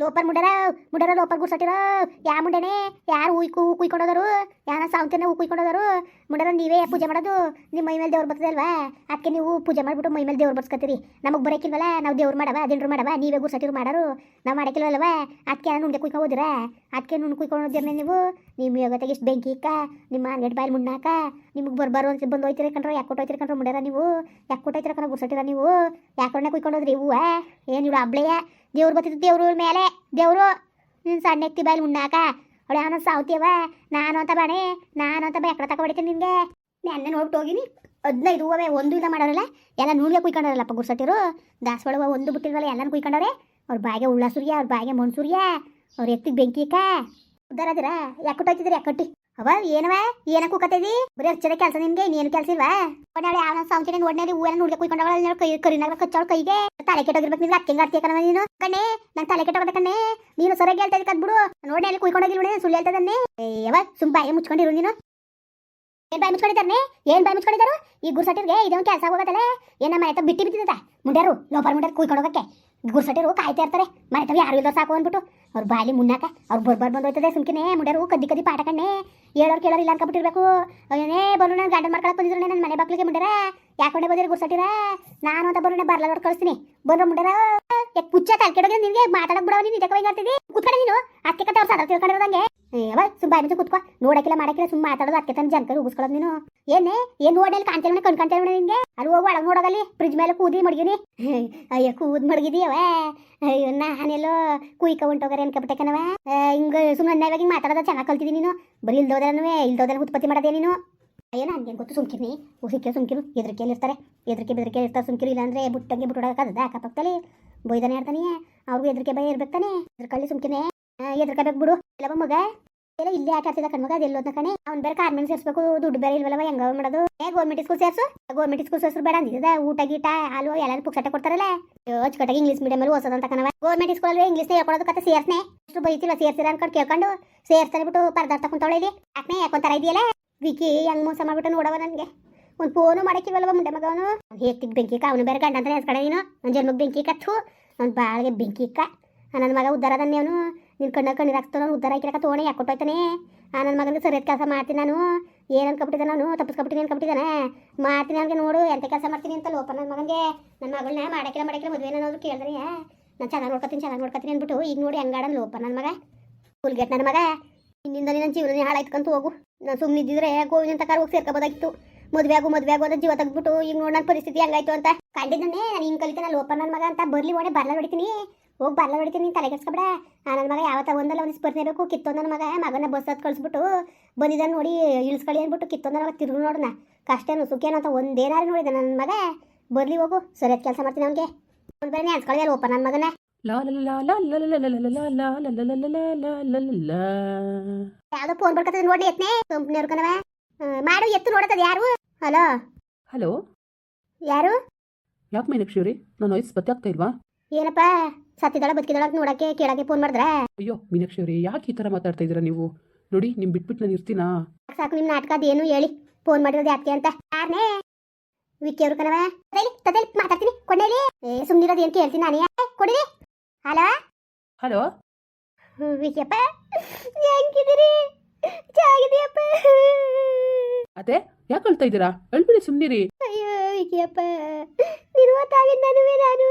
ಲೋಪರ್ ಮುಂಡರ ಮುಂಡರ ಲೋಪರ್ ಗುಡ್ಸಟ್ಟಿರ. ಯಾ ಮುಂಡೆನೆ? ಯಾರು ಹೂ ಹೂ ಕುಯ್ಕೊಂಡೋದರು? ಯಾರ ಸಾವಂತಿನ ಹೂ ಕುಯ್ಕೊಂಡೋದರು? ಮುಂಡರ ನೀವೇ ಪೂಜೆ ಮಾಡೋದು? ನಿಮ್ಮ ಮೈ ಮೇಲೆ ದೇವ್ರು ಬರ್ತದೆ ಅಲ್ವಾ? ಅದಕ್ಕೆ ನೀವು ಪೂಜೆ ಮಾಡ್ಬಿಟ್ಟು ಮೈ ಮೇಲೆ ದೇವ್ರು ಬರ್ಸ್ಕೊತೀರಿ ನಮಗೆ ಬರೋಕಿಲ್ವಲ್ಲ? ನಾವು ದೇವ್ರು ಮಾಡವ ದಿಂಡ್ರು ಮಾಡವ? ನೀವೇ ಗುಡ್ಸಟ್ಟಿರು ಮಾಡೋರು? ನಾವು ಮಾಡಕ್ಕಿಲ್ವಲ್ವ ಅದಕ್ಕೆ ಯಾರು ನುಂಡೆ ಕುಯ್ಕೊಂಡು ಹೋದಿರ? ಅದಕ್ಕೆ ನುಣ್ಣು ಕುಯ್ಕೊಂಡು ಹೋದಿರ್ನೆ ನೀವು? ನಿಮ್ಮ ಯೋಗತೆಗೆ ಇಷ್ಟು ಬೆಂಕಿ ಇಕ್ಕ? ನಿಮ್ಮ ನೆಟ್ ಬಾಯಲ್ಲಿ ಮುಣ್ಣಾಕ ನಿಮಗೆ ಬರ್ಬಾರು ಅಂತ ಬಂದು ಹೋಯ್ತಿರ ಕಣ್ರ? ಯಾಕೆ ಕೊಟ್ಟೋಯ್ತಿರ ಕಣ್ರ ಮುಂಡರ ನೀವು? ಯಾಕೆ ಕೊಟ್ಟೋಯ್ತಿರ ಕಣ ಗುಡ್ಸಟ್ಟಿರ ನೀವು? ಯಾಕೆ ಕುಯ್ಕೊಂಡು ಹೋದ್ರಿ? ಹೂವ? ಏನು ಇವ್ರು ಹಬ್ಳೆಯ? ದೇವ್ರು ಬರ್ತಿತ್ತು ದೇವ್ರು ಮೇಲೆ, ದೇವ್ರು, ನೀನು ಸಣ್ಣ ಎತ್ತಿ ಬಾಯಲ್ಲಿ ಉಣ್ಣಾಕ. ಅವಳು ಅವನ ಸಾವ್ತಿಯವ ನಾನು ಅಂತ ಬಾಣೆ, ನಾನು ಅಂತ ಬೆಕ್ಕಡ ತಕ ಹೊಡಿತೀನಿ ನಿನಗೆ. ನೆನ್ನೆ ನೋಡ್ಬಿಟ್ಟು ಹೋಗಿನಿ. ಹದಿನೈದು ಹೂವೇ ಒಂದು ಇಲ್ಲ ಮಾಡೋರಲ್ಲ, ಎಲ್ಲ ನೂನ್ಗೆ ಕುಯ್ಕೊಂಡಾರಲ್ಲಪ್ಪ ಗುರ್ಸಟ್ಟಿರು ದಾಸವಾಳ ಒಂದು ಬಿಟ್ಟಿಲ್ವಲ್ಲ ಎಲ್ಲನೂ ಕುಯ್ಕೊಂಡವ್ರೆ ಅವ್ರ ಬಾಯಿಗೆ ಉಳ್ಳಾಸುರ್ಯ ಸುರಿಯ, ಅವ್ರ ಬಾಯಿಗೆ ಮಣ್ಣು ಸುರಿಯ, ಅವ್ರ ಎತ್ತಿಗೆ ಬೆಂಕಿ ಕಾ ಉದ್ದಾರದಿರ? ಯಾಕೆ ಕೊಟ್ಟೋಯ್ತಿದ್ರಿ ಯಾಕೆ ಕಟ್ಟಿ? ಅವ ಏನವ ಏನ ಕೂಕತ್ತಿದಿ ಬರೀ ಹಚ್ಚದ ಕೆಲಸ ನಿನ್ಗೆ ಇನ್ನೇನು ಕೆಲಸ ಇಲ್ವಾ? ಒಡ್ನಾಳೆ ಯಾವ ಸಾವಂತಿನ ನೋಡ್ನೇರಿ ಹೂವೆಲ್ಲ ಹುಡುಗ ಕುಯ್ಕೊಂಡವಳ ಕೈ ಕರಿನಾಗ ಕಚ್ಚಾಳ ಕೈಗೆ. ತಲೆ ಕೆಟ್ಟೋಗಿರ್ಬೇಕು ನಿನ್ಗೆ ಅಕ್ಕಿಂಗ್ ಆಡ್ತೀಯ ಕಣ ನೀನು. ಕಣ್ಣೆ, ನಂಗೆ ತಲೆ ಕೆಟ್ಟೋಗದ ಕಣ್ಣೆ. ನೀನು ಸರಿಯಾಗಿ ಹೇಳ್ತಾ ಇದ್ದ ಬಿಡು ನೋಡಿ ಅಲ್ಲಿ ಕುಯ್ಕೊಂಡೋಗಿಲ್ವೇ ಸುಳ್ಳು ಹೇಳ್ತದನ್ನೇ ಯಾವ ಸುಮ್ ಬಾಯಿ ಮುಚ್ಕೊಂಡಿರು ನೀನು. ಏನ್ ಬಾಯಿ ಮುಚ್ಕೊಂಡಿದ್ದಾನೆ ಏನ್ ಬಾಯಿ ಮುಚ್ಕೊಂಡಿದ್ದಾರು? ಈ ಗುರ್ಸಟ್ಟಿರ್ಗೆ ಇದೊಂದು ಕೆಲಸ ಹೋಗತ್ತಲ್ಲ ಏನ ಮನೆ ಬಿಟ್ಟಿ ಬಿಟ್ಟಿದ್ದ ಮುಂಡ್ಯಾರು, ಲೋಪರ್ ಮುಂಡ್ಯಾರು ಕುಯ್ಕೊಂಡು ಹೋಗಕ್ಕೆ ಗುರ್ಸಟ್ಟಿರು ಕಾಯ್ತಾ ಇರ್ತಾರೆ. ಮನೆ ತವ ಯಾರು ಇಲ್ದೋ ಸಾಕು ಅಂದ್ಬಿಟ್ಟು. ಅವ್ರು ಬಾಲಿ ಮುನ್ನಾಕ, ಅವ್ರು ಬರ್ಬಾರ್ ಬಂದು ಹೋಯ್ತದೆ ಸುಮ್ಕಿನೇ. ಮುಂಡ್ಯಾರು ಕದ್ದಿ ಕದ್ದಿ ಪಾಠ ಕಣ್ಣೆ. ಹೇಳೋರು ಕೇಳೋರು ಇಲ್ಲ ಅನ್ಕೊಬಿಟ್ಟಿರ್ಬೇಕು. ಏನೇ ಬರೋಣ ನಾನು ಗಂಡನ ಬಂದಿದ್ರು ನನ್ನ ಮನೆ ಬಾಕ್ಲಿಗೆ ಮುಂಡ್ಯಾರ. ಯಾಕೊಂಡೆ ಬಂದಿರ ಗುರ್ಸಟ್ಟಿರ ನಾನು ಅಂತ ಬರೋಣ ಬರ್ಲ ನೋಡಿ ಕಳಿಸ್ತೀನಿ. ಬಂದ್ರು ಮುಂಡ್ಯಾರ. ಯಾಕೆ ಪುಚ್ಚ ತಲ್ಕೆಡೋಗಿ ನಿನಗೆ? ಮಾತಾಡಕ್ ಬಿಡವ ನೀನು ಇದಕ್ಕೆ ಆಗ್ತಿದ್ದಿ ಕುತ್ಕೊಂಡೆ ನೀನು. ಅದಕ್ಕೆ ಕತೆ ಅವ್ರು ಸದ ತಿಳ್ಕೊಂಡಿರೋದಂಗೆ ಯಾವ ಸುಮ್ಮ ಬಾಯಿ ಮುಚ್ಚಿ ಕುತ್ಕೋ. ನೋಡಕ್ಕಿಲ್ಲ, ಮಾಡಕ್ಕಿಲ್ಲ ಸುಮ್ಮ ಮಾತಾಡೋದು. ಅದಕ್ಕೆ ತಂದು ಜನಕರು ಉಗಿಸ್ಕೊಳ್ಳೋದು ನೀನು. ಏನೇ? ಏನ್ ನೋಡಲ್ಲಿ? ಕಾಣ್ತೇವೆ ಕಣ್ ಕಾಣ್ತೇವೆ ನಿಂಗೆ? ಅಲ್ಲಿ ಹೋಗಿ, ಒಳಗೆ ನೋಡೋದಲ್ಲಿ ಫ್ರಿಜ್ ಮೇಲೆ ಕೂದಿ ಮಡಗಿನಿ. ಅಯ್ಯೋ, ಕೂದ್ ಮಡಗಿದೀಯವ ಅಯ್ಯೋ, ನಾನೆಲ್ಲೋ ಕುಯ್ಕ ಹೊಂಟೋಗಾರೆ ಅನ್ಕೊಬಿಟ್ಟೆ ಕಣವ ಹಿಂಗ ಸುಮ್ಮನೆ ಅನ್ಯವಾಗಿ ಮಾತಾಡೋದು ಚೆನ್ನಾಗಿ ಕಲ್ತಿದ್ದೀನಿ ನೀನು. ಬರೀ ಇಲ್ದೋದನೂ ಇಲ್ದೋದ್ರೆ ಉತ್ಪತ್ತಿ ಮಾಡೋದೇ ನೀನು. ಅಯ್ಯೋ ನನಗೆ ಗೊತ್ತು, ಸುಮ್ಕಿರ್ನಿ. ಸಿಕ್ಕ ಸುಮ್ಕಿರು ಎದ್ರಿಕೆಯಲ್ಲಿ ಇರ್ತಾರೆ. ಎದ್ರಿಕೆ, ಬೆದರಿಕೆ ಇರ್ತಾರೆ ಸುಮ್ಕಿರು, ಇಲ್ಲಾಂದ್ರೆ ಬುಟ್ಟಂಗೆ ಬಿಟ್ಟೋಡಕ್ಕದ ಅಕ್ಕಪಕ್ಕದಲ್ಲಿ. ಬೈದಾನೆ ಇರ್ತಾನೆ ಅವ್ರಿಗೂ ಎದ್ರಿಕೆ ಭಯ ಇರ್ಬೇಕು ತಾನೆ. ಎದ್ರಕಳ್ಳಿ ಸುಮ್ಕಿನೆ ಎದ್ರಕಬೇಕು ಬಿಡು. ಎಲ್ಲ ಮಗ ಎಲ್ಲ ಇಲ್ಲೇ ಆಟ ಆಡ್ತಿದ್ದ ಕಣ್ಮಗ ಅದೆಲ್ಲೋದ್ನ ಕಣೆ. ಅವ್ನು ಬೇರೆ ಕಾರ್ಮೆಂಟ್ ಸೇರ್ಸ್ಬೇಕು, ದುಡ್ಡು ಬೇರೆ ಇಲ್ವಲ್ಲವ, ಹೆಂಗ ಮಾಡೋದು? ಏ ಗೌರ್ಮೆಂಟ್ ಸ್ಕೂಲ್ ಸೇರ್ಸು? ಗೌರ್ಮೆಂಟ್ ಸ್ಕೂಲ್ ಸೇರ್ಸು ಬೇಡ ಅಂದಿದ್ದ ಊಟ ಗೀಟ, ಹಾಲು ಎಲ್ಲರೂ ಪುಕ್ಸಟ್ಟೆ ಕೊಡ್ತಾರಲ್ಲ? ಅಚ್ಚುಕಟ್ಟಾಗಿ ಇಂಗ್ಲೀಷ್ ಮೀಡಿಯಂ ಅಲ್ಲಿ ಓಸೋದಂತ ಕಣವ ಗೌರ್ಮೆಂಟ್ ಸ್ಕೂಲಲ್ಲಿ ಇಂಗ್ಲೀಷ್ ಹೇಳ್ಕೊಡೋದು ಕತೆ, ಸೇರ್ಸ್ನೆ. ಅಷ್ಟು ಬೈತಿಲ್ಲ ಸೇರ್ಸಿರ ಅನ್ಕೊಂಡು ಕೇಳ್ಕೊಂಡು ಸೇರ್ಸ್ತಾನೆ ಬಿಟ್ಟು ಪರ್ದಾರ್ ಕುಂತವಳೆ ಇಲ್ಲಿ. ಯಾಕೆ ಯಾಕೊಂತಾರ ಇದೆಯಲ್ಲ? ವಿಕಿ, ಹೆಂಗ್ ಮೋಸ ಮಾಡ್ಬಿಟ್ಟು ನೋಡವ ನನಗೆ. ಒಂದು ಫೋನು ಮಾಡಕ್ಕಿವಲ್ವ ಮುಂಡೆ ಮಗವನು? ಹೆತ್ತಿಗ್ ಬೆಂಕಿ ಇಕ್ಕ ಅವನು ಬೇರೆ ಗಂಡ ಅಂತ ಹೆಸ್ಕಡೆ ನೀನು ನನ್ನ ಜನ್ಮಕ್ಕೆ ಬೆಂಕಿ ಕತ್ತು ಅವ್ನ್ ಬಾಳಿಗೆ ಬೆಂಕಿ ಇಕ್ಕ ನನ್ನ ಮಗ ಉದ್ದಾರ ಅದನ್ನೇ ಅವನು. ನಿನ್ನ ಕಣ್ಣ ಕಣ್ಣೀರು ನಾನು ಉದ್ದಾರ ಹಾಕಿರಕ ತೋಣೆ ಯಾಕೆ ಕೊಟ್ಟೋಯ್ತಾನೆ ಆ ನನ್ನ ಮಗನಿಗೆ ಸರಿಯಾದ ಕೆಲಸ ಮಾಡ್ತೀನಿ ನಾನು. ಏನು ಅನ್ಕೊಬಿಟ್ಟಿದ್ದೆ ನಾನು? ತಪ್ಪಿಸ್ಕೊಬಿಟ್ಟಿನಿ ಅನ್ಕೊಬಿಟ್ಟಿದ್ದಾನೆ? ಮಾಡ್ತೀನಿ ನನಗೆ ನೋಡು, ಎಂತ ಕೆಲಸ ಮಾಡ್ತೀನಿ ಅಂತ ಲೋಪ ನನ್ನ ಮಗನಿಗೆ. ನನ್ನ ಮಗಳನ್ನ ಮಾಡಕ್ಕಿಲ್ಲ ಮಾಡಕ್ಕಿಲ್ಲ, ಮದುವೆ ಅನ್ನೋದು ಕೇಳಿದ್ರೆ ನಾನು ಚೆನ್ನಾಗಿ ನೋಡ್ಕೊತೀನಿ ಚೆನ್ನಾಗಿ ನೋಡ್ಕೊತೀನಿ ಅಂದ್ಬಿಟ್ಟು ಈಗ ನೋಡಿ ಹೆಂಗಾಡನ್ ಲೋಪ ನನ್ನ ಮಗ. ಹುಲ್ಗೆಟ್ ನನ್ನ ಮಗ. ಇನ್ನಿಂದ ನನ್ನ ಜೀವನ ಹಾಳಾಯ್ತ್ಕಂತ ಹೋಗು. ನಾನು ಸುಮ್ಮನೆ ಇದ್ದಿದ್ರೆ ಗೋವಿನ ಕಾರ್ ಹೋಗಿ ಸೇರ್ಕೋಬೋದಾಗಿತ್ತು. ಮದುವೆ ಆಗು ಮದುವೆ ಆಗು ಜೀವ ತಗ್ಬಿಟ್ಟು ಈಗ ನೋಡಿ ನನ್ನ ಪರಿಸ್ಥಿತಿ ಹೆಂಗಾಯ್ತು ಅಂತ. ಕಂಡಿದ್ದಾನೆ ನಾನು ಹಿಂಗೆ ಕಲಿತಾನೆ ಲೋಪ ನನ್ನ ಮಗ ಅಂತ. ಬರ್ಲಿ ಓಡೆ ಬರಲ್ಲ ಹೊಡಿತೀನಿ. ಹೋಗಿ ಬರ್ಲ ಹೊಡಿತೀನಿ ನೀನು ತಲೆ ಕೆಡ್ಸ್ಕೊಬೇಡ ನನ್ನ ಮಗ ಯಾವತ್ತ ಒಂದಲ್ಲ ಒಂದು ಸ್ಪರ್ಧೆ ಬೇಕು ಕಿತ್ತೊಂದ ನನ್ನ ಮಗ ಮಗನ ಬಸ್ ಹತ್ತು ಕಳಿಸ್ಬಿಟ್ಟು ಬಂದಿದ್ದಾನೆ ನೋಡಿ ಇಳಿಸ್ಕೊಳ್ಳಿ ಅಂದ್ಬಿಟ್ಟು ಕಿತ್ತೊಂದ ಮಗ ತಿರುಗಿ ನೋಡೋಣ ಕಷ್ಟೇನು ಸುಖೇನು ಅಂತ ಒಂದೇನಾರು ನೋಡಿದೆ ನನ್ನ ಮಗ ಬರಲಿ ಹೋಗು ಸರಿಯಾದ ಕೆಲಸ ಮಾಡ್ತೀನಿ ಅವನಿಗೆ ಒಂದು ಬೇರೆ ಅನ್ಸ್ಕೊಳ್ಳಿ ಹೋಪ ನನ್ನ ಮಗನೇ ಯಾವ್ದೋ ಫೋನ್ ಬರ್ಕತ್ತದ ನೋಡಿ ಎತ್ನೆ ಕಂಪ್ನಿಯವ್ರ ಮಾಡು ಎತ್ತು ನೋಡತ್ತದ ಯಾರು ಹಲೋ ಹಲೋ ಯಾರು ಯಾಕೆ ಮೀನಾಕ್ಷಿ ಅವ್ರಿ ನನ್ನ ವಯಸ್ಸು ಪತ್ತೆ ಆಗ್ತಾ ಇಲ್ವಾ ಏನಪ್ಪ ಸತ್ತಿದಳ ಬದುಕಿದಳ ನೋಡಕ್ಕೆ ಕೇಳಕ್ಕೆ ಫೋನ್ ಮಾಡಿದ್ರ? ಅಯ್ಯೋ ಮೀನಾಕ್ಷಿ ಅವ್ರಿ ಯಾಕೆ ಈ ತರ ಮಾತಾಡ್ತಾ ಇದ್ದೀರಾ ನೀವು? ನೋಡಿ ನಿಮ್ ಬಿಟ್ಬಿಟ್ಟು ನಾನು ಇರ್ತೀನಾ? ಸಾಕು ನಿಮ್ಮ ನಾಟಕ ಅದೇನು ಹೇಳಿ ಫೋನ್ ಮಾಡಿರೋದು ಯಾಕೆ ಅಂತ. ಯಾರನೇ? ವಿಕ್ಕಿ ಅವರು ಕಣವ ತದೇಲಿ ತದೇಲಿ ಮಾತಾಡ್ತೀನಿ ಕೊಡೇಲಿ. ಏ ಸುಮ್ಮನಿರೋದು ಏನು ಕೇಳ್ತೀನಿ ನಾನೇ? ಕೊಡಿರಿ. ಹಲೋ? ಹಲೋ? ವಿಕಿಯಪ್ಪ ಹೆಂಗಿದ್ದೀರಿ? ಚೆನ್ನಾಗಿದೆಯಪ್ಪ ಅದೇ ಯಾಕೆ ಅಳ್ತಾ ಇದ್ದೀರಾ? ಅಳ್ಬಿಡಿ ಸುಮ್ಮನಿರಿ ಅಯ್ಯೋ ವಿಕಿಯಪ್ಪ ನಿರುವತ್ತಾಗಿದ್ದಾನುವೆ ನಾನು.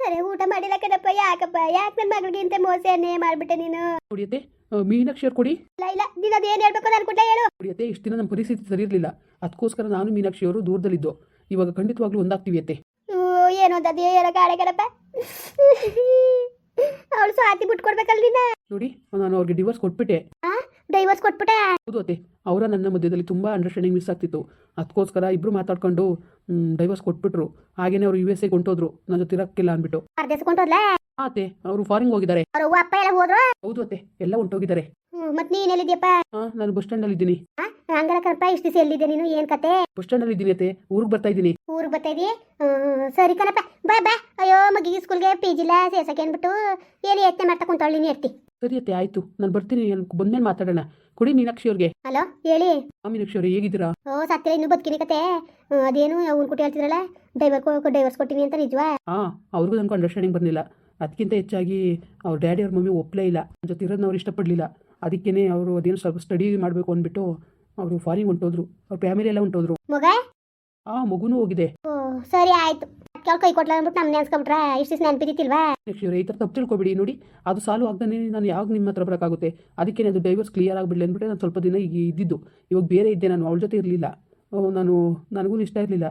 ಸರಿ ಊಟ ಮಾಡಿಲ್ಲ ಕಣಪ್ಪ ಯಾಕಪ್ಪ? ಯಾಕೆ ನನ್ನ ಮಗಳಿಗೆ ಇಂತ ಮೋಸನೇ ಮಾಡ್ಬಿಟ್ಟೆ ನೀನು? ಕುಡಿಯತ್ತೆ ಮೀನಾಕ್ಷಿ ಅವ್ರು ಕೊಡಿ. ಇಲ್ಲ ಇಲ್ಲ ನೀನು ಅದೇನು ಹೇಳ್ಬೇಕು ನಾನು ಕೊಟ್ಟೆ ಹೇಳು. ಕುಡಿಯತ್ತೆ ಇಷ್ಟು ದಿನ ನಮ್ಮ ಪರಿಸ್ಥಿತಿ ಸರಿ ಇರಲಿಲ್ಲ. ಅದಕ್ಕೋಸ್ಕರ ನಾನು ಮೀನಾಕ್ಷಿ ಅವರು ದೂರದಲ್ಲಿದ್ದು. ಇವಾಗ ಖಂಡಿತವಾಗ್ಲೂ ಒಂದಾಗ್ತಿವಿ ಅತ್ತೆ. ಏನು ಅಂತ ಅದೇ ಹೇಳೋ ಕಾಳೆ ಕಣಪ್ಪ. ಅವಳು ಸ್ವಾತಿ ಬಿಟ್ಕೊಡ್ಬೇಕಲ್ಲ ನೀನ ನೋಡಿ ನಾನು ಅವ್ರಿಗೆ ಡಿವೋರ್ಸ್ ಕೊಟ್ಬಿಟ್ಟೆ. ಡೈವರ್ಸ್ ಕೊಟ್ಬಿಟ್ಟೆ. ಹೌದು ಅತ್ತೆ ಅವರ ನನ್ನ ಮಧ್ಯದಲ್ಲಿ ತುಂಬಾ ಅಂಡರ್ಸ್ಟ್ಯಾಂಡಿಂಗ್ ಮಿಸ್ ಆಗ್ತಿತ್ತು. ಅದಕ್ಕೋಸ್ಕರ ಇಬ್ರು ಮಾತಾಡ್ಕೊಂಡು ಡೈವರ್ಸ್ ಕೊಟ್ಬಿಟ್ರು. ಹಾಗೇನೆ ಅವರು ಯು ಎಸ್ ಎ ಹೊಂಟೋದ್ರು. ನನ್ನ ಜೊತೆ ಇರಕ್ಕಿಲ್ಲ ಅಂದ್ಬಿಟ್ಟು. ಅರ್ಧಸ್ಕೊಂಡೋದ್ಲ ಅತ್ತೆ ಅವರು ಫಾರಿನ್ ಹೋಗಿದ್ದಾರೆ. ಅವ್ರ ಅವ್ವ ಅಪ್ಪ ಎಲ್ಲ ಹೋದ್ರು? ಹೌದು ಅತ್ತೆ ಎಲ್ಲ ಹೊಂಟೋಗಿದ್ದಾರೆ. ಮತ್ ನೀನ್ ಎಲ್ಲಿದ್ಯಪ್ಪ ಹಾಂ ನಾನು ಬಸ್ ಸ್ಟ್ಯಾಂಡಲ್ಲಿ ಇದ್ದೀನಿ ಹಂಗಲ್ಲ ಕಣಪ್ಪ ಇಷ್ಟು ದಿವಸ ಎಲ್ಲಿದ್ದೆ ನೀನು? ಏನ್ ಕತೆ? ಬಸ್ ಸ್ಟ್ಯಾಂಡಲ್ಲಿ ಇದ್ದೀನಿ ಅತ್ತೆ ಊರಿಗೆ ಬರ್ತಾ ಇದ್ದೀನಿ. ಊರಿಗೆ ಬರ್ತಾ ಇದೀಯ ಸರಿ ಕಣಪ್ಪ ಬಾ ಬಾ. ಅಯ್ಯೋ ಮಗಿಗೆ ಸ್ಕೂಲ್ಗೆ ಪಿ ಜಿಲ್ಲ ಸೇರ್ಸಕ್ಕೆ ಅನ್ಬಿಟ್ಟು ಎಲ್ಲಿ ಯತ್ನೆ ಮಾಡ್ತಾ ಕುಂತವಳು ನೀರ್ತಿ ಸರಿ ಅತ್ತೆ ನಾನ್ ನಾನು ಬರ್ತೀನಿ ಬಂದ್ಮೇಲೆ ಮಾತಾಡೋಣ. ಕೊಡಿ ಮೀನಾಕ್ಷಿ ಅವ್ರಿಗೆ. ಹಲೋ ಹೇಳಿ? ಆ ಮೀನಾಕ್ಷಿ ಅವ್ರೆ ಹೇಗಿದ್ದೀರಾ? ಓ ಸತ್ತಿರ ಇನ್ನೂ ಬದುಕಿನಿ ಕತೆ. ಅದೇನು ಅವ್ನ ಕೊಟ್ಟು ಹೇಳ್ತಿದ್ರಲ್ಲ? ಡೈವರ್ ಡೈವರ್ಸ್ ಕೊಟ್ಟಿನಿ ಅಂತ ನಿಜವಾ? ಹಾ ಅವ್ರಿಗೂ ನನಗೂ ಅಂಡರ್ಸ್ಟ್ಯಾಂಡಿಂಗ್ ಬಂದಿಲ್ಲ ಅದಕ್ಕಿಂತ ಹೆಚ್ಚಾಗಿ ಅವ್ರ ಡ್ಯಾಡಿ ಅವ್ರ ಮಮ್ಮಿ ಒಪ್ಪಲೇ ಇಲ್ಲ. ನನ್ನ ಜೊತೆ ಇರೋದನ್ನ ಅವ್ರು ಇಷ್ಟಪಡಲಿಲ್ಲ. ಅದಕ್ಕೇನೆ ಅವರು ಅದೇನು ಸ್ವಲ್ಪ ಸ್ಟಡಿ ಮಾಡಬೇಕು ಅಂದ್ಬಿಟ್ಟು ಅವರು ಫಾರಿನ್ ಹೊಂಟೋದ್ರು. ಅವ್ರ ಫ್ಯಾಮಿಲಿ ಎಲ್ಲ ಹೊಂಟೋದ್ರು. ಮಗ? ಆ ಮಗುನೂ ಹೋಗಿದೆ. ಸರಿ ಆಯ್ತು. ಕೇಳ್ ಕೈ ಕೊಟ್ಲ ಅಂದ್ಬಿಟ್ಟು ನಮ್ಗೆ ನೆನ್ಸ್ಕೊಂಬಿಟ್ರೆ ಇಷ್ಟು ನೆನ್ಪಿದ್ದಿತ್ತಿಲ್ವಾ? ನೆಕ್ಸ್ಟ್ ಇವ್ರೆ ಈ ಥರ ತಪ್ಪು ತಿಳ್ಕೊಬಿಡಿ ನೋಡಿ. ಅದು ಸಾಲು ಆಗ್ದೇ ನಾನು ಯಾವಾಗ ನಿಮ್ಮ ಹತ್ರ ಬರೋಕ್ಕಾಗುತ್ತೆ. ಅದಕ್ಕೆ ಅದು ಡೈವರ್ಸ್ ಕ್ಲಿಯರ್ ಆಗಿಬಿಡಲಿ ಅಂದ್ಬಿಟ್ಟು ನಾನು ಸ್ವಲ್ಪ ದಿನ ಈಗ ಇದ್ದಿದ್ದು. ಇವಾಗ ಬೇರೆ ಇದ್ದೆ ನಾನು ಅವಳ ಜೊತೆ ಇರಲಿಲ್ಲ. ನಾನು ನನಗೂ ಇಷ್ಟ ಇರಲಿಲ್ಲ.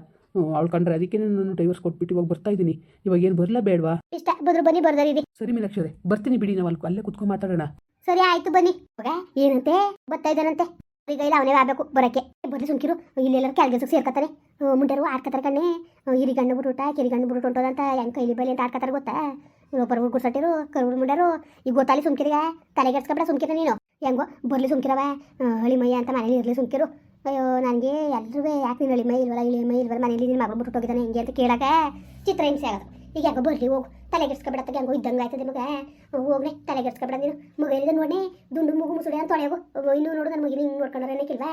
ಅವಳು ಕಂಡ್ರೆ ಅದಕ್ಕೆ ನಾನು ಡೈವರ್ಸ್ ಕೊಟ್ಬಿಟ್ಟು ಇವಾಗ ಬರ್ತಾ ಇದ್ದೀನಿ. ಇವಾಗ ಏನು ಬರಲ್ಲ ಬೇಡವಾ? ಇಷ್ಟ ಬದ್ರು ಬನ್ನಿ ಬರ್ದಾರಿದಿ ಸರಿ ಮೀನಾಕ್ಷರೇ ಬರ್ತೀನಿ ಬಿಡಿ ನಾವು ಅಲ್ಲಿ ಅಲ್ಲೇ ಕುತ್ಕೊಂಡು ಮಾತಾಡೋಣ. ಸರಿ ಆಯ್ತು ಬನ್ನಿ. ಏನಂತೆ? ಬರ್ತಾ ಇದ್ದಾನಂತೆ. ಈಗ ಇಲ್ಲ ಅವನೇ ಆಗ್ಬೇಕು ಬರಕ್ಕೆ. ಬರ್ಲಿ ಸುಮ್ಕಿರು. ಇಲ್ಲೆಲ್ಲರೂ ಕೆಲ್ಗೆಲ್ಸಕ್ಕೆ ಸೇರ್ಕತ್ತಾರೆ. ಮುಂಡರು ಆಡ್ಕತ್ತಾರೆ ಕಣ್ಣೆ. ಗಣ್ಣು ಗಂಡು ಬಿಟ್ಟ ಕಿರಿ ಗಂಡು ಬಿಟ್ಟು ಹೊಂಟದಂತ ಹೆಂಗ್ ಕೈಲಿ ಬೈಲಿ ಅಂತ ಆಡ್ಕತ್ತಾರೆ ಗೊತ್ತಾ? ಒಬ್ಬರು ಗುಡ್ಸಟ್ಟಿರು ಕರುಗಳು ಮುಂಡರು. ಈಗ ಗೊತ್ತಾಲಿ ಸುಮ್ಕಿರಿಗ ತಲೆಗೆಡ್ಸ್ಕೊಬೇಡ ಸುಮ್ಕಿರ ನೀನು. ಹೆಂಗೋ, ಬರ್ಲಿ ಸುಮ್ಕಿರವ. ಹಳಿ ಮೈ ಅಂತ ಮನೇಲಿ ಇರಲಿ ಸುಮ್ಕಿರು. ಅಯ್ಯೋ, ನನಗೆ ಎಲ್ಲರೂ ಯಾಕೆ ನೀನು ಹಳಿ ಮೈ ಇಲ್ವಲ್ಲ? ಇಳಿ ಮೈ ಇಲ್ವಲ್ಲ? ಮನೇಲಿ ನಿನ್ನ ಮಗಳು ಬಿಟ್ಟು ಹೋಗಿದ್ದಾನೆ ಹೆಂಗೆ ಅಂತ ಕೇಳಕ್ಕೆ ಚಿತ್ರ ಹಿಂಸೆ ಆಗೋದು. ಈಗ ಹೆಂಗೋ ಬರ್ಲಿ ಹೋಗು. ತಲೆಗೆಡ್ಸ್ಕೊಬೇಡ ಹೆಂಗೋ ಇದ್ದಂಗೆ ಆಯ್ತದೆ ಮಗ. ಹೋಗ್ನೆ ತಲೆಗೆಡ್ಸ್ಕೊಬೇಡ ನೀನು. ಮಗ ಎಲ್ಲಿದೆ ನೋಡಿ ದುಂಡು ಮುಗು ಮುಸುಡೆ ಅಂತ ತೊಳೆಯೋಗು. ಇನ್ನು ನೋಡು ನನ್ನ ಮಗಿನ ಹಿಂಗೆ ನೋಡ್ಕೊಂಡ್ರೆ ಏನಕ್ಕಿಲ್ವಾ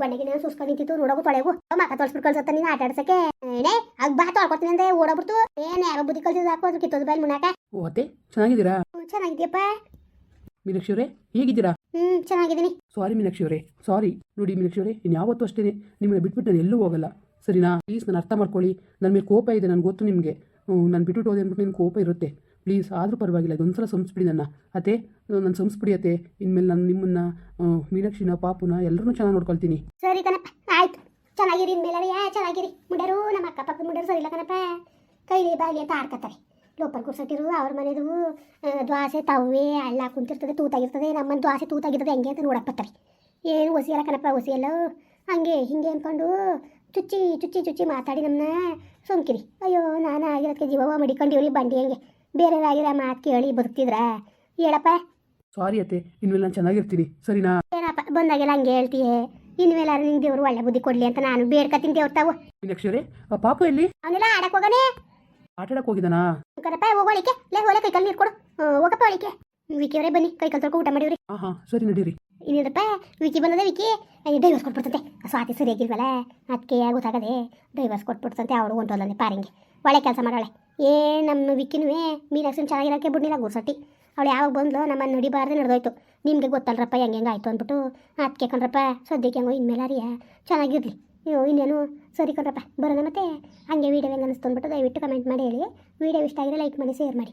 ಗಂಡಗೆ ನಾನು ಸುಸ್ಕೊಂಡು ನಿಂತಿತ್ತು ನೋಡೋಗು ತೊಳೆಯೋಗು. ಮಕ ತೊಳ್ಸ್ಬಿಟ್ಟು ಕಳ್ಸತ್ತ ನೀನು ಆಟ ಆಡ್ಸಕ್ಕೆ? ಏನೇ ಅಗ್ ಬಾ ತೊಳ್ಕೊತೀನಿ ಅಂದ್ರೆ ಓಡೋಗ್ಬಿಡ್ತು. ಏನ್ ಯಾರೋ ಬುದ್ಧಿ ಕಲ್ಸಿದ್ ಹಾಕೋ ಅದ್ರ ಕಿತ್ತೋದು ಬಾಯ್ ಮುನಾಕ ಓ ಅತ್ತೆ ಚೆನ್ನಾಗಿದ್ದೀರಾ? ಚೆನ್ನಾಗಿದ್ಯಪ್ಪ. ಮೀನಾಕ್ಷಿ ಅವರೇ ಹೇಗಿದ್ದೀರಾ? ಹ್ಮ್ ಚೆನ್ನಾಗಿದ್ದೀನಿ. ಸಾರಿ ಮೀನಾಕ್ಷಿ ಅವರೇ ಸಾರಿ. ನೋಡಿ ಮೀನಾಕ್ಷಿ ಅವರೇ ಇನ್ನು ಯಾವತ್ತೂ ಅಷ್ಟೇ ನಿಮ್ಮನ್ನ ಬಿಟ್ಬಿಟ್ಟು ನಾನು ಎಲ್ಲೂ ಹೋಗಲ್ಲ. ಸರಿನಾ? ಪ್ಲೀಸ್ ನಾನು ಅರ್ಥ ಮಾಡ್ಕೊಳ್ಳಿ. ನನ್ನ ಮೇಲೆ ಕೋಪ ಇದೆ ನನಗೆ ಗೊತ್ತು ನಿಮಗೆ. ನಾನು ಬಿಟ್ಟು ಹೋದೆ ಅಂದ್ಬಿಟ್ಟು ನಿನ್ನ ಕೋಪ ಇರುತ್ತೆ. ಪ್ಲೀಸ್ ಆದರೂ ಪರವಾಗಿಲ್ಲ ಇದೊಂದ್ಸಲ ಸಂಸ್ಬಿಡಿ ನನ್ನ. ಅತ್ತೆ ನನ್ನ ಸಂಸ್ಬಿಡಿ ಅತ್ತೆ. ಇನ್ಮೇಲೆ ನಾನು ನಿಮ್ಮನ್ನು ಮೀನಾಕ್ಷಿನ ಪಾಪುನ ಎಲ್ಲರೂ ಚೆನ್ನಾಗಿ ನೋಡ್ಕೊಳ್ತೀನಿ. ಸರಿ ಕಣಪ್ಪ ಆಯ್ತು. ಚೆನ್ನಾಗಿರಿ ಇನ್ಮೇಲೆ ಯಾ ಚೆನ್ನಾಗಿರಿ. ಮುಂಡರು ನಮ್ಮ ಅಕ್ಕಪಕ್ಕದ ಮುಂಡರು ಸರಿ ಇಲ್ಲ ಕಣಪ್ಪ. ಕೈಲಿ ಬಾಲಿ ಅಂತ ಆಡ್ಕತ್ತಾರೆ. ಲೋಪರ್ ಕುರ್ಸಟ್ಟಿರು ಅವ್ರ ಮನೆದು ಆ, ದ್ವಾಸೆ ತವ್ವೆ ಎಲ್ಲ ಕುಂತಿರ್ತದೆ ತೂತಾಗಿರ್ತದೆ ನಮ್ಮನ್ನು ದ್ವಾಸೆ ತೂತಾಗಿರ್ತದೆ ಹೆಂಗೆ ಅಂತ ನೋಡಕ್ಕೆ ಬರ್ತಾರೆ. ಏನು ಒಸಿಯಲ್ಲ ಕಣಪ್ಪ ಒಸಿಯಲ್ಲ ಹಂಗೆ ಹಿಂಗೆ ಅಂದ್ಕೊಂಡು ಚುಚ್ಚಿ ಚುಚ್ಚಿ ಚುಚ್ಚಿ ಮಾತಾಡಿ ನಮ್ಮನ್ನ ಸೋಂಕಿರಿ ಅಯ್ಯೋ ನಾನು ಆಗಿರೋದಕ್ಕೆ ಜೀವವ ಮಡಿಕೊಂಡಿವ್ರಿ ಬಂಡಿ ಹಂಗೆ? ಆಗಿರೋ ಮಾತು ಕೇಳಿ ಬದುಕ್ತಿದ್ರ? ಹೇಳಪ್ಪ. ಸಾರಿ ಅತ್ತೆ ಇನ್ಮೇಲೆ ನಾನು ಚೆನ್ನಾಗಿರ್ತೀನಿ. ಸರಿನಾ? ಏನಪ್ಪ ಬಂದಾಗೆಲ್ಲ ಹಂಗೆ ಹೇಳ್ತೀಯೇ? ಇನ್ಮೇಲೆ ನಿಂಗೆ ದೇವ್ರು ಒಳ್ಳೆ ಬುದ್ಧಿ ಕೊಡ್ಲಿ ಅಂತ ನಾನು ಬೇಡ್ಕತ್ತೀನಿ ದೇವ್ರ ತಾವು. ಮೀನಾಕ್ಷಿ ಅವರೇ ಆ ಪಾಪು ಎಲ್ಲಿ? ಅವನೆಲ್ಲ ಆಡಕ್ ಹೋಗನೆ? ಆಟಾಡಕ್ಕೆ ಹೋಗಿದ್ದಾನಾ? ಕರಪ್ಪ ಹೋಗೋಳಿಕೆ ಲೇ ಹೋಲೆ ಕೈ ನೀರು ಕೊಡು. ಹೋಗಪ್ಪ ಹೋಳಿಕೆ ವಿಕಿ ಅವರೇ ಬನ್ನಿ ಕೈಕಲ್ ತೊಳ್ಕೊ ಊಟ ಮಾಡಿವ್ರಿ ಹಾಂ ಹಾಂ ಸರಿ ನಡೀರಿ. ಇನ್ನಿರಪ್ಪ ವಿಕಿ ಬಂದದೆ ವಿಕಿ? ಡೈವರ್ಸ್ ಕೊಟ್ಬಿಡ್ತಂತೆ. ಸ್ವಾತಿ ಸರಿಯಾಗಿಲ್ವಲ್ಲ ಅದಕ್ಕೆ ಗೊತ್ತಾಗದೆ ಡೈವರ್ಸ್ ಕೊಟ್ಬಿಡ್ತಂತೆ ಅವಳು ಹೊಂಟೋದಂತೆ ಪಾರಿಂಗೆ. ಒಳ್ಳೆ ಕೆಲಸ ಮಾಡೋಳೆ ಏ ನಮ್ಮ ವಿಕಿನೂ ಮೀನಾಕ್ಷಿ ಚೆನ್ನಾಗಿರೋಕ್ಕೆ ಬಿಡ್ಲಿಲ್ಲ ಗುರ್ಸಟ್ಟಿ. ಅವಳು ಯಾವಾಗ ಬಂದ್ಲು ನಮ್ಮನ್ನು ನಡಿಬಾರ್ದು ನಡೆದೋಯ್ತು. ನಿಮಗೆ ಗೊತ್ತಲ್ರಪ್ಪ, ಹೆಂಗೆ ಹೆಂಗೆ ಆಯಿತು ಅಂದ್ಬಿಟ್ಟು ಅದಕ್ಕೆ ಕಣ್ರಪ್ಪ, ಸದ್ಯಕ್ಕೆ ಹೆಂಗೋ ಇನ್ಮೇಲೆ ಅರಿಯ. ಚೆನ್ನಾಗಿರಲಿ. ನೀವು ಇನ್ನೇನು? ಸರಿ ಕಣ್ರಪ್ಪ, ಬರೋಣ ಮತ್ತೆ? ಹಂಗೆ ವೀಡಿಯೋ ಹೆಂಗೆ ಅನಿಸ್ತು ಅಂದ್ಬಿಟ್ಟು ದಯವಿಟ್ಟು ಕಮೆಂಟ್ ಮಾಡಿ ಹೇಳಿ. ವೀಡಿಯೋ ಇಷ್ಟ ಆಗಿದ್ರೆ ಲೈಕ್ ಮಾಡಿ ಶೇರ್ ಮಾಡಿ.